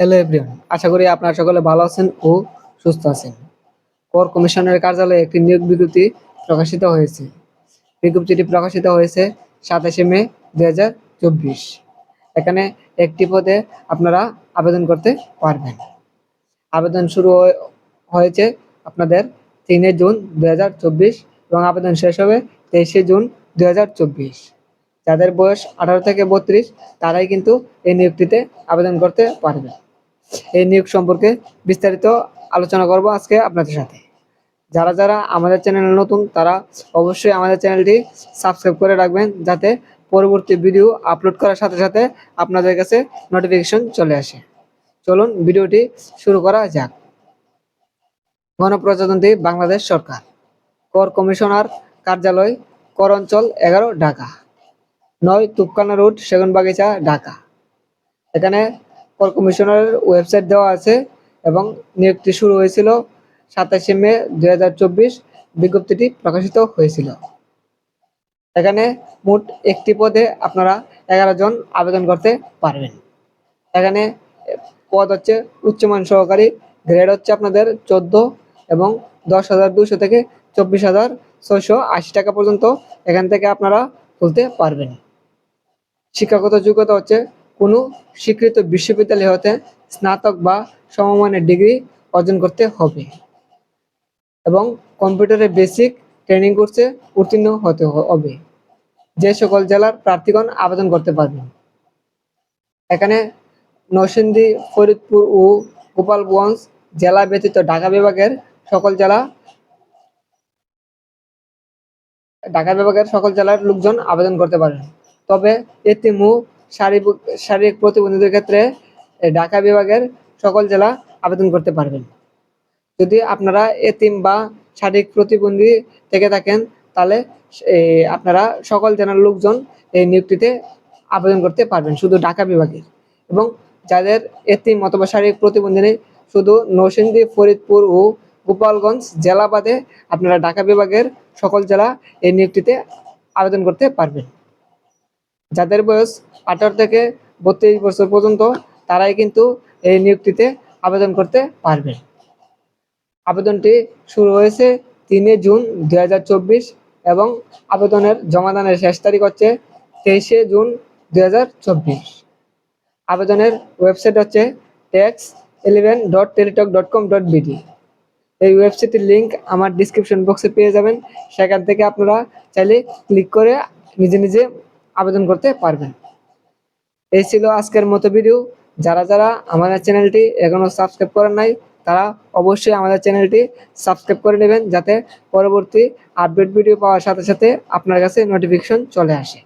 Hello everyone আশা করি আপনারা সকলে ভালো আছেন ও সুস্থ আছেন। কর কমিশনের কার্যালয়ে একটি নিয়োগ বিজ্ঞপ্তি প্রকাশিত হয়েছে। বিজ্ঞপ্তিটি প্রকাশিত হয়েছে সাতাশে মে দুই হাজার চব্বিশ। এখানে একটি পদে আপনারা আবেদন করতে পারবেন। আবেদন শুরু হয়ে- হয়েছে আপনাদের তিনে জুন দুই হাজার চব্বিশ এবং আবেদন শেষ হবে তেইশে জুন দুই হাজার চব্বিশ। যাদের বয়স আঠারো থেকে বত্রিশ, তারাই কিন্তু এই নিয়োগটিতে আবেদন করতে পারবে এই নিয়োগ সম্পর্কে বিস্তারিত আলোচনা করব আজকে আপনাদের সাথে। যারা যারা আমাদের চ্যানেল নতুন, তারা অবশ্যই আমাদের চ্যানেলটি সাবস্ক্রাইব করে রাখবেন যাতে পরবর্তী ভিডিও আপলোড করার সাথে সাথে আপনাদের কাছে নোটিফিকেশন চলে আসে। চলুন ভিডিওটি শুরু করা যাক। গণপ্রজাতন্ত্রী বাংলাদেশ সরকার, কর কমিশনার কার্যালয়, কর অঞ্চল এগারো, ঢাকা। নয়, তুপকানা রোড, সেগুনবাগিচা, ঢাকা। এখানে কর কমিশনারের ওয়েবসাইট দেওয়া আছে এবং নিয়োগটি শুরু হয়েছিল সাতাশে মে দুই হাজার চব্বিশ। বিজ্ঞপ্তিটি প্রকাশিত হয়েছিল। এখানে মোট একটি পদে আপনারা এগারো জন আবেদন করতে পারবেন। এখানে পদ হচ্ছে উচ্চমান সহকারী, গ্রেড হচ্ছে আপনাদের চোদ্দ এবং দশ হাজার দুশো থেকে চব্বিশ হাজার ছয়শো আশি টাকা পর্যন্ত এখান থেকে আপনারা তুলতে পারবেন। শিক্ষাগত যোগ্যতা হচ্ছে কোনো স্বীকৃত বিশ্ববিদ্যালয় হতে স্নাতক বা সমমানের ডিগ্রি অর্জন করতে হবে। এবং কম্পিউটারের বেসিক ট্রেনিং কোর্সে উত্তীর্ণ হতে হবে। যে সকল জেলার প্রার্থীগণ আবেদন করতে পারবেন। এখানে নরসিংদী, ফরিদপুর ও গোপালগঞ্জ জেলা ব্যতীত ঢাকা বিভাগের সকল জেলা ঢাকা বিভাগের সকল জেলার লোকজন আবেদন করতে পারেন তবে এতে ও শারীরিক শারীরিক প্রতিবন্ধীদের ক্ষেত্রে ঢাকা বিভাগের সকল জেলা আবেদন করতে পারবেন। যদি আপনারা এতিম বা শারীরিক প্রতিবন্ধী থেকে থাকেন, তাহলে আপনারা সকল জেলার লোকজন এই নিয়োগটিতে আবেদন করতে পারবেন, শুধু ঢাকা বিভাগে এবং যাদের এতিম অথবা শারীরিক প্রতিবন্ধী নেই, শুধু নরসিংদী, ফরিদপুর ও গোপালগঞ্জ জেলা বাদে আপনারা ঢাকা বিভাগের সকল জেলা এই নিয়োগটিতে আবেদন করতে পারবেন। যাদের বয়স আঠারো থেকে বত্রিশ বছর পর্যন্ত, তারাই কিন্তু এই নিয়োগটিতে আবেদন করতে পারবেন আবেদনটি শুরু হয়েছে তিনে জুন দু হাজার চব্বিশ এবং আবেদনের জমাদানের শেষ তারিখ হচ্ছে তেইশে জুন দু হাজার চব্বিশ। আবেদনের ওয়েবসাইট হচ্ছে tax eleven dot teletalk dot com dot BD এই ওয়েবসাইটের লিঙ্ক আমার ডিসক্রিপশন বক্সে পেয়ে যাবেন। সেখান থেকে আপনারা চাইলে ক্লিক করে নিজে নিজে আবেদন করতে পারবেন। এই ছিল আজকের মতো ভিডিও যারা যারা আমাদের চ্যানেলটি এখনও সাবস্ক্রাইব করেন নাই, তারা অবশ্যই আমাদের চ্যানেলটি সাবস্ক্রাইব করে নেবেন, যাতে পরবর্তী আপডেট ভিডিও পাওয়ার সাথে সাথে আপনার কাছে নোটিফিকেশন চলে আসে।